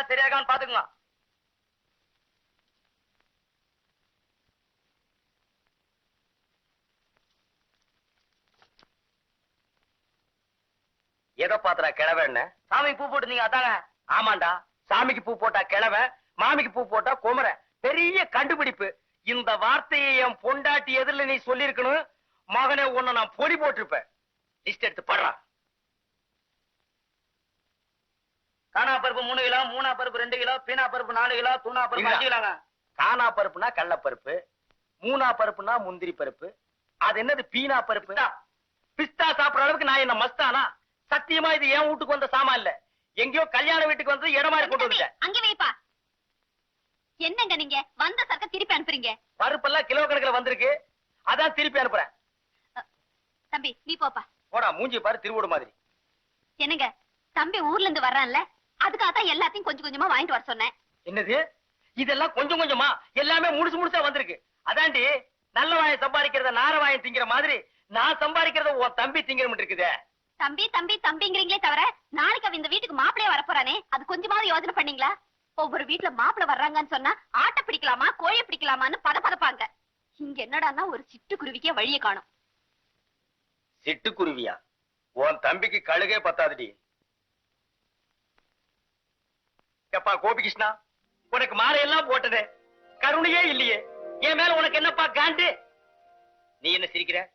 இருக்கேன் சரியா இருக்கான்னு எதை பாத்துறா கிழவன்னு? சாமிக்கு பூ போட்டுருந்தீங்க அதாங்க ஆமாண்டா. சாமிக்கு பூ போட்டா கிழவன் மாமிக்கு பூ போட்டா குமர பெரிய கண்டுபிடிப்பு. இந்த வார்த்தையை என் பொண்டாட்டி எதிரில் நீ சொல்லியிருக்கணும். மகனே உன்னை நான் பொடி போட்டிருப்பேன். லிஸ்ட் எடுத்து படுறான் காணா பருப்பு மூணு கிலோ மூணா பருப்பு ரெண்டு கிலோ பீனா பருப்பு நாலு கிலோ தூணா பருப்பு அஞ்சு கிலோங்க. காணா பருப்புனா கடலப்பருப்பு மூணா பருப்புனா முந்திரி பருப்பு. அது என்னது பீனா பருப்பு? பிஸ்தா. சாப்பிடுற அளவுக்கு நான் என்ன மஸ்தானா? சத்தியமா இது என் வீட்டுக்கு வந்த சாமான் இல்ல. எங்கேயோ கல்யாண வீட்டுக்கு வந்து இடம் கொண்டு வந்துட்டேன். அங்க வைப்பா. என்னங்க நீங்க? வந்த சரக்க திருப்பி அனுப்புறீங்க. பருப்பெல்லாம் கிலோ கணக்குல வந்திருக்கு. அதான் திருப்பி அனுப்புறேன். தம்பி நீ போப்பா. போடா மூஞ்சி பாரு திருவோடு மாதிரி. என்னங்க தம்பி ஊர்ல இருந்து வர்றான்ல? அதுக்காக தான் எல்லாத்தையும் கொஞ்சம் கொஞ்சமா வாங்கிட்டு வர சொன்னேன். என்னது? இதெல்லாம் கொஞ்சம் கொஞ்சமா? எல்லாமே முழுசு முழுசா வந்திருக்கு. அதாண்டி நல்ல வாயம் சம்பாதிக்கிறத நார வாயம் திங்கிற மாதிரி நான் சம்பாதிக்கிறத உன் தம்பி திங்கிற இருக்குதே. தம்பி தம்பி தம்பிங்கிறீங்களே தவிர நாளைக்கு அவன் இந்த வீட்டுக்கு மாப்பிளைய வரப்போறானே அது கொஞ்சமாவது யோசனை பண்ணீங்களா? ஒவ்வொரு வீட்டுல மாப்பிளை வர்றாங்கன்னு சொன்னா ஆட்டை பிடிக்கலாமா கோழியை பிடிக்கலாமான்னு பத பதப்பாங்க இங்க என்னடான்னா ஒரு சிட்டுக்குருவிக்கே வழிய காணும். சிட்டுக்குருவியா உன் தம்பிக்கு கழுகே பத்தாதுடி. எப்பா கோபிகிருஷ்ணா? உனக்கு மாலையெல்லாம் போட்டதே. கருணையே இல்லையே. என் மேல உனக்கு என்னப்பா காண்டு? நீ என்ன சிரிக்கிற?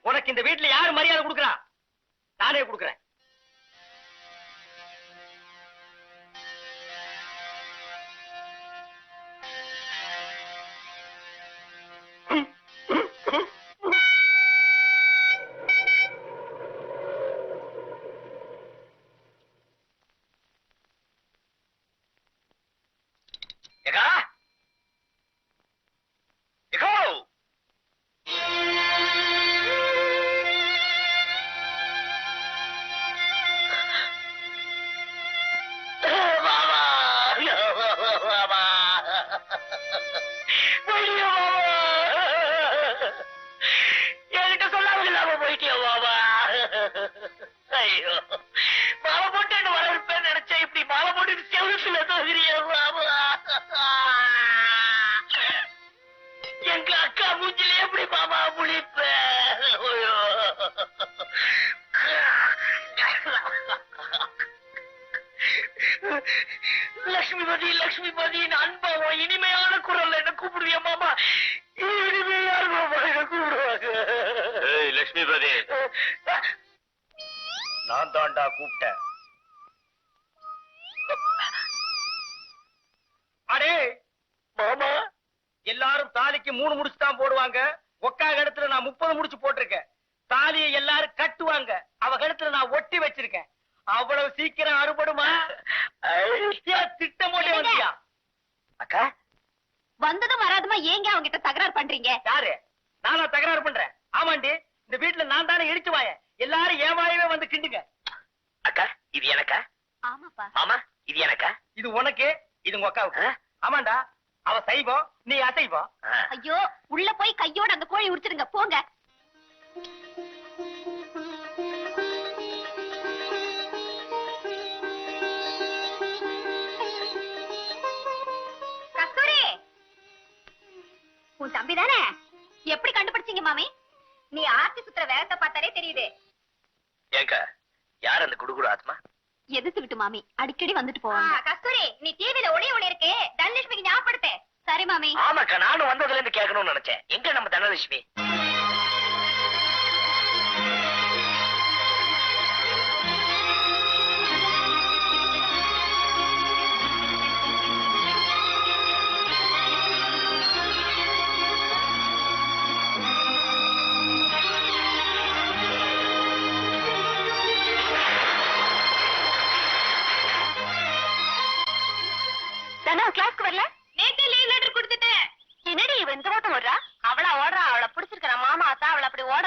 உனக்கு இந்த வீட்டுல யாரு மரியாதை கொடுக்கறா? நானே கொடுக்கறேன். தாண்டா கூப்பிட்டேன் அடே மாமா எல்லாரும் தாலிக்கு மூணு முடிச்சு தான் போடுவாங்க. ஒக்கா கழுத்துல நான் முப்பது முடிச்சு போட்டிருக்கேன். தாலியை எல்லாரும் கட்டுவாங்க. அவ கழுத்துல நான் ஒட்டி வச்சிருக்கேன். அவ்வளவு சீக்கிரம் அறுபடுமா? திட்டம் போட்டே வந்தியா? அக்கா. வந்ததும் வராதுமா? ஏங்க அவங்க கிட்ட தகராறு பண்றீங்க? யாரு? நானா தகராறு பண்றேன். ஆமாண்டி இந்த வீட்டுல நான் தானே இடிச்சு வாயேன். எல்லாரும் வாயவே வந்து கிண்டுங்க? அக்கா இது எனக்கா? ஆமாப்பா. மாமா இது எனக்கா? இது உனக்கு இது உங்க அக்காவுக்கு. ஆமாண்டா அவ சைவம் நீ அசைவம் ஐயோ உள்ள போய் கையோட அந்த கோழி உரிச்சிடுங்க போங்க. கஸ்தூரி! உன் தம்பி தானே? எப்படி கண்டுபிடிச்சீங்க மாமி? நீ ஆர்த்தி சுத்துற வேகத்தை பார்த்தாலே தெரியுது. ஏங்க யார் அந்த குடுகுடு ஆத்மா? எதிர்த்துக்கிட்டு மாமி அடிக்கடி வந்துட்டு போவாங்க. கஸ்தூரி நீ டிவில ஒளி ஒளி இருக்கு தனலட்சுமிக்கு ஞாபகப்படுத்து. சரி மாமி. ஆமாக்கா நானும் வந்ததுல இருந்து கேட்கணும்னு நினைச்சேன். எங்க நம்ம தனலட்சுமி?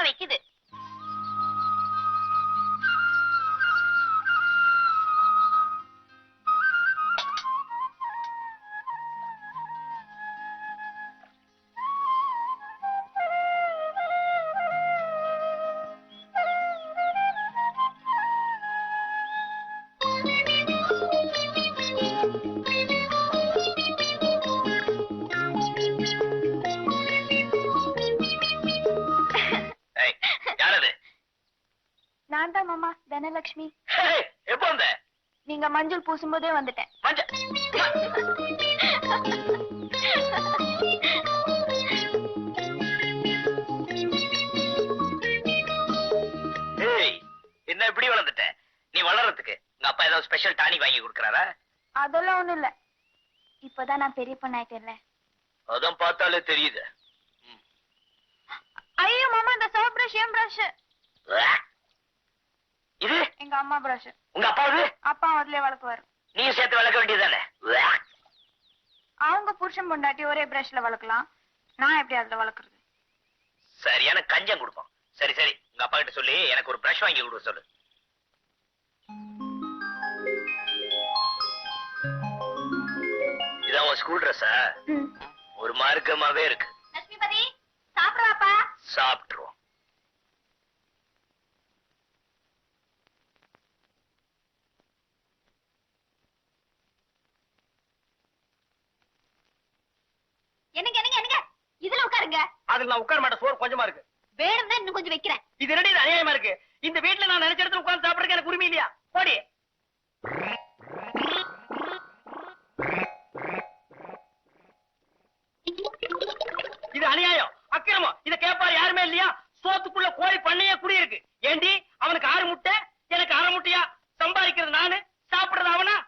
வைக்குது மாமா தனலட்சுமி எப்போ வந்த? நீங்க மஞ்சள் பூசும்போதே வந்துட்டேன். மஞ்ச ஏய் என்ன இப்படி வளர்ந்துட்ட? நீ வளர்றதுக்கு உங்க அப்பா ஏதாவது ஸ்பெஷல் டானிக் வாங்கி கொடுக்கறாரா? அதெல்லாம் ஒண்ணும் இல்ல. இப்பதான் நான் பெரிய பொண்ணாயிட்டேன்ல. அதான் பார்த்தாலே தெரியுது. ஐயோ மாமா இந்த சோப் பிரஷ் ஏன் பிரஷ் இது? எங்க அம்மா பிரஷ் உங்க அப்பாவது அப்பா அதுலயே வளர்க்குவாரு. நீயும் சேர்த்து வளர்க்க வேண்டியதுதானே? அவங்க புருஷன் பொண்டாட்டி ஒரே பிரஷ்ல வளர்க்கலாம். நான் எப்படி அதுல வளர்க்கறது? சரியான கஞ்சம் கொடுப்போம் சரி சரி. உங்க அப்பா கிட்ட சொல்லி எனக்கு ஒரு பிரஷ் வாங்கி கொடுக்க சொல்லு. இதான் உன் ஸ்கூல் ட்ரெஸ்ஸா ஒரு மார்க்கமாவே இருக்கு. சாப்பிடுவாப்பா? சாப்பிட்டுருவோம் என்னங்க என்னங்க என்னங்க இதுல நான் உட்கார மாட்டேன். சோறு கொஞ்சமா இருக்கு. வேணும்னா இன்னும் கொஞ்சம் வைக்கிறேன். இது ரெண்டு இது அநியாயமா இருக்கு. இந்த வீட்டுல நான் நினைச்ச இடத்துல உட்கார்ந்து சாப்பிடுறதுக்கு எனக்கு உரிமை இல்லையா? போடி. இது அநியாயம். அக்கிரமம். இத கேட்பாரு யாருமே இல்லையா? சோத்துக்குள்ள கோழி பண்ணையே குடியிருக்கு. ஏண்டி? அவனுக்கு ஆறு முட்டை எனக்கு அரை முட்டையா? சம்பாதிக்கிறது நானு சாப்பிடுறது அவனா?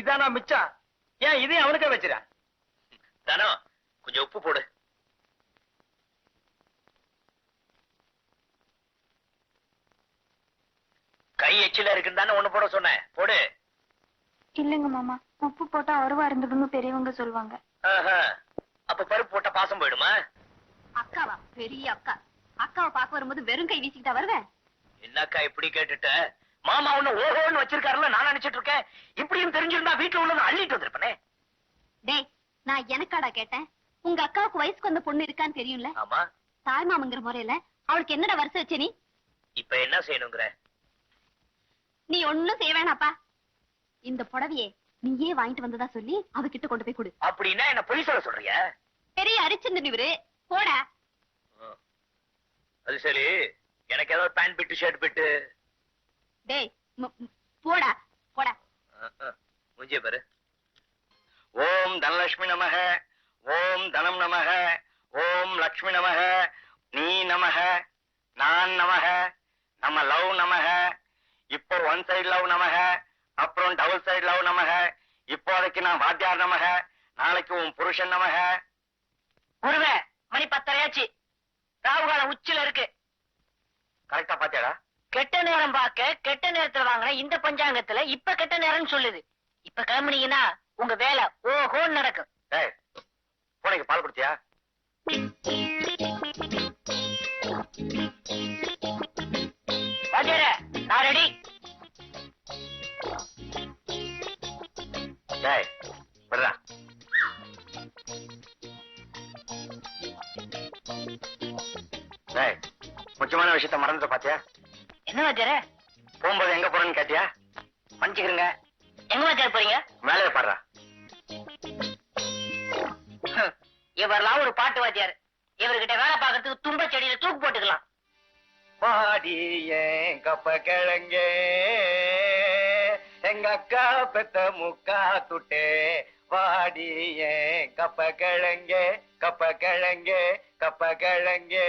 இதானா மிச்சம் ஏன் இதையும் அவனுக்கே வச்சிர. தானோ கொஞ்சம் உப்பு போடு. கை எச்சில இருக்குன்னு தானே ஒண்ணு போட சொன்னேன். போடு. இல்லைங்க மாமா உப்பு போட்டா அருவா இருந்துடுங்க பெரியவங்க சொல்லுவாங்க. அப்ப பருப்பு போட்ட பாசம் போயிடுமா? அக்காவா? பெரிய அக்கா. அக்காவை பார்க்க வரும்போது வெறும் கை வீசிக்கிட்டா வருவேன்? என்னக்கா இப்படி கேட்டுட்ட? மாமா ஒண்ணு ஓஹோன்னு வச்சிருக்காருல்ல நான் நினைச்சிட்டு இருக்கேன். இப்படியும் தெரிஞ்சிருந்தா வீட்டுல உள்ளதை அள்ளிட்டு வந்திருப்பனே. டேய் நான் எனக்காடா கேட்டேன்? உங்க அக்காவுக்கு வயசுக்கு வந்த பொண்ணு இருக்கான்னு தெரியும்ல? ஆமா. தாய்மாமங்கிற முறையில அவளுக்கு என்னடா வருஷம் வச்ச நீ? இப்ப என்ன செய்யணுங்கிற? நீ ஒண்ணும் செய்ய வேணாப்பா. இந்த புடவையே நீயே வாங்கிட்டு வந்ததா சொல்லி அவகிட்ட கொண்டு போய் கொடு. அப்படின்னா என்ன பொய் சொல்ல சொல்றியா? பெரிய அரிச்சந்திரன் இவரு. போடா. அது சரி. எனக்கு ஏதாவது பேண்ட் பிட்டு ஷர்ட் பிட்டு. டேய் போடா போடா. முஞ்சிய பாரு. ஓம் தனலட்சுமி நமக ஓம் தனம் நமக ஓம் லக்ஷ்மி நமக நீ நமக நான் நமக நம்ம லவ் நமக இப்போ ஒன் சைடு லவ் நமக அப்புறம் டபுள் சைடு லவ் நமக இப்போதைக்கு நான் வாத்தியார் நமக நாளைக்கு உன் புருஷன் நமக. குருவே மணி பத்தரையாச்சு. ராகுகாலம் உச்சில இருக்கு. கரெக்டா பாத்தியாடா? கெட்ட நேரம் பார்க்க கெட்ட நேரத்துல வாங்கின இந்த பஞ்சாங்கத்துல இப்ப கெட்ட நேரம்னு சொல்லுது. இப்ப கிளம்புனீங்கன்னா உங்க வேலை ஓஹோன்னு நடக்கும். பூனைக்கு பால் கொடுத்தியா வாத்தியாரே நான் ரெடி டேய் விடுறா டேய் முக்கியமான விஷயத்த மறந்துட்ட பாத்தியா? என்ன வாத்தியாரே போகும்போது எங்க போறேன்னு கேட்டியா? மன்னிச்சுக்கிறங்க எங்க வாத்தியார் போறீங்க? மேலே பாடுறா. இவரெல்லாம் ஒரு பாட்டு வாத்தியார் இவர்கிட்ட வேலை பார்க்கறதுக்கு தும்ப செடியில தூக்கு போட்டுக்கலாம். பாடி ஏன் கப்ப கிழங்கே? எங்க அக்கா பெத்த முக்கா துட்டே. வாடி ஏன் கப்ப கிழங்கே? கப்ப கிழங்கே கப்ப கிழங்கே.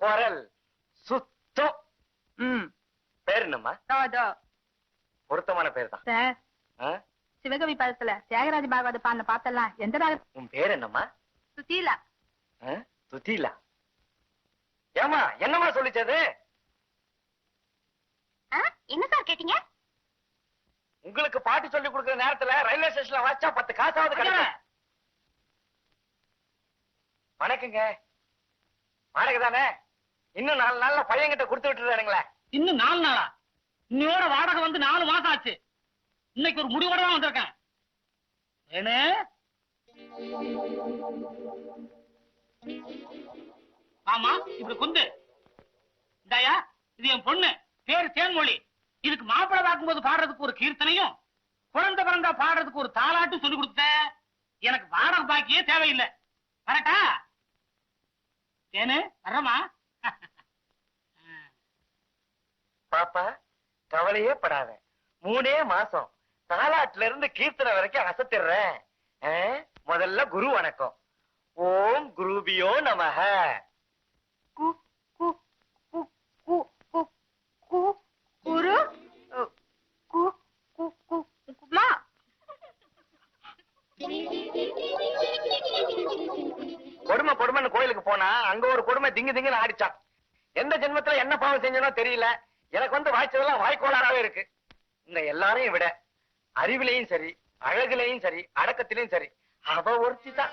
குரல் சுத்தம். ம். பேர் என்னம்மா? ராஜா பொருத்தமான பேர் தான். சார். ஆ? சிவகவி பதத்துல தியாகராஜ பாகவத பாடின பாத்தெல்லாம் எந்த ராக உன் பேர் என்னம்மா? சுசீலா. ஆ? சுத்தீலா ஏமா என்னம்மா சொல்லிச்சது? என்ன சார் கேட்டீங்க? உங்களுக்கு பாட்டு சொல்லி கொடுக்கிற நேரத்துல ரயில்வே ஸ்டேஷன்ல வாச்சா பத்து காசாவது கிடைக்கும். வணக்கங்க. வாடகை தானே இன்னும் நாலு நாள்ல பையன்கிட்ட கொடுத்து விட்டுறானுங்களே இன்னும் நாலு நாளா? இன்னையோட வாடகை வந்து நாலு மாசம் ஆச்சு. இன்னைக்கு ஒரு முடிவோட தான் வந்திருக்கேன். வேணு? ஆமா இப்படி குந்து இந்தாயா இது என் பொண்ணு. பேரு தேன்மொழி. இதுக்கு மாப்பிள்ளை பார்க்கும்போது பாடுறதுக்கு ஒரு கீர்த்தனையும் குழந்தை பிறந்தா பாடுறதுக்கு ஒரு தாளாட்டும் சொல்லி கொடுத்த எனக்கு வாடகை பாக்கியே தேவையில்லை. கரெக்டா தேனு வர்றமா பாப்பா கவலையே படாத. மூணே மாசம். தாலாட்டுல இருந்து கீர்த்தனை வரைக்கும் அசத்திடுறேன்? முதல்ல குரு வணக்கம். ஓம் குருபியோ நமஹ கு கு கு கு கு கு குரு. கொடுமை கொடுமைன்னு கோயிலுக்கு போனா அங்க ஒரு கொடுமை திங்கு திங்குன்னு எந்த ஜென்மத்துல என்ன பாவம் செஞ்சனோ தெரியல. எனக்கு வந்து வாய்ச்சதெல்லாம் வாய்க்கோளாராவே இருக்கு. இந்த எல்லாரையும் விட அறிவிலையும் சரி அழகுலையும் சரி அடக்கத்திலையும் சரி அவ ஒருத்தி தான்